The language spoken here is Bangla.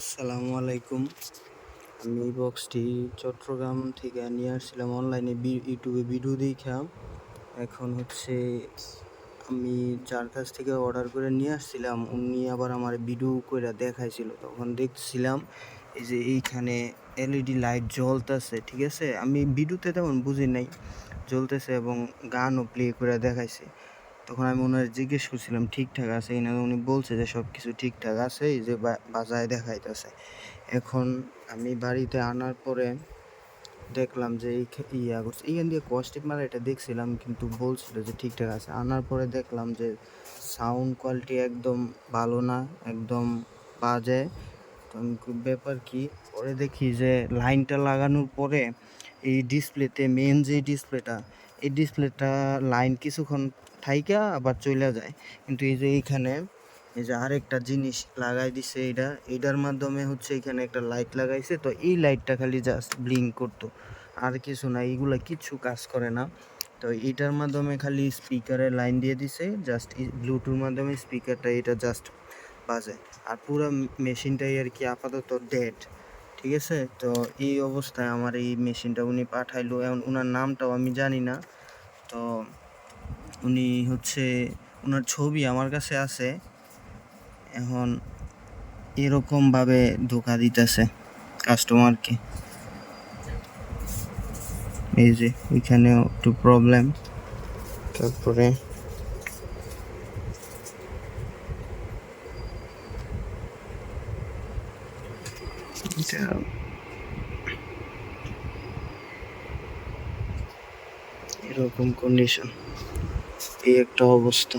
আসসালামু আলাইকুম। আমি এই বক্সটি চট্টগ্রাম থেকে নিয়ে আসছিলাম অনলাইনে ইউটিউবে ভিডিও দেখা। এখন হচ্ছে আমি যার কাছ থেকে অর্ডার করে নিয়ে আসছিলাম, উনি আবার আমার ভিডিও করে দেখাইছিল। তখন দেখছিলাম এই যে এইখানে এলইডি লাইট জ্বলতেছে, ঠিক আছে? আমি ভিডিওতে তেমন বুঝি নাই। জ্বলতেছে এবং গানও প্লে করে দেখাইছে। তখন আমি ওনার জিজ্ঞেস করছিলাম, ঠিকঠাক আছে কিনা? উনি বলছে যে সব কিছু ঠিকঠাক আছে, এই যে বাজায় দেখাইতেছে। এখন আমি বাড়িতে আনার পরে দেখলাম যে, এই ইয়া করছে। এখান দিয়ে কস্টিপ মারা এটা দেখছিলাম, কিন্তু বলছিল যে, ঠিকঠাক আছে। আনার পরে দেখলাম যে সাউন্ড কোয়ালিটি একদম ভালো না, একদম বাজে। ব্যাপার কি? পরে দেখি যে, লাইনটা লাগানোর পরে এই ডিসপ্লেতে মেন যে ডিসপ্লেটা এই ডিসপ্লেটা লাইন কিছুক্ষণ থাইকা আবার চলে যায়। কিন্তু এই যে এইখানে, এই যে আরেকটা জিনিস লাগাই দিছে এটা এটার মাধ্যমে হচ্ছে এখানে একটা লাইট লাগাইছে। তো এই লাইটটা খালি জাস্ট ব্লিঙ্ক করতো। আর কিছু না, এইগুলা কিচ্ছু কাজ করে না। তো এটার মাধ্যমে খালি স্পিকারে লাইন দিয়ে দিছে জাস্ট ব্লুটুথ মাধ্যমে স্পিকারটা এটা জাস্ট বাজে। আর পুরো মেশিনটাই আর কি আপাতত ডেড ঠিক আছে? তো এই অবস্থায় আমার এই মেশিনটা উনি পাঠাইলো। এখন ওনার নামটাও আমি জানি না। তো উনি হচ্ছে ওনার ছবি আমার কাছে আছে। এখন এরকমভাবে ধোকা দিতেছে কাস্টমারকে এই যে, ওইখানেও একটু প্রবলেম তারপরে এটা এরকম কন্ডিশন এই একটা অবস্থা।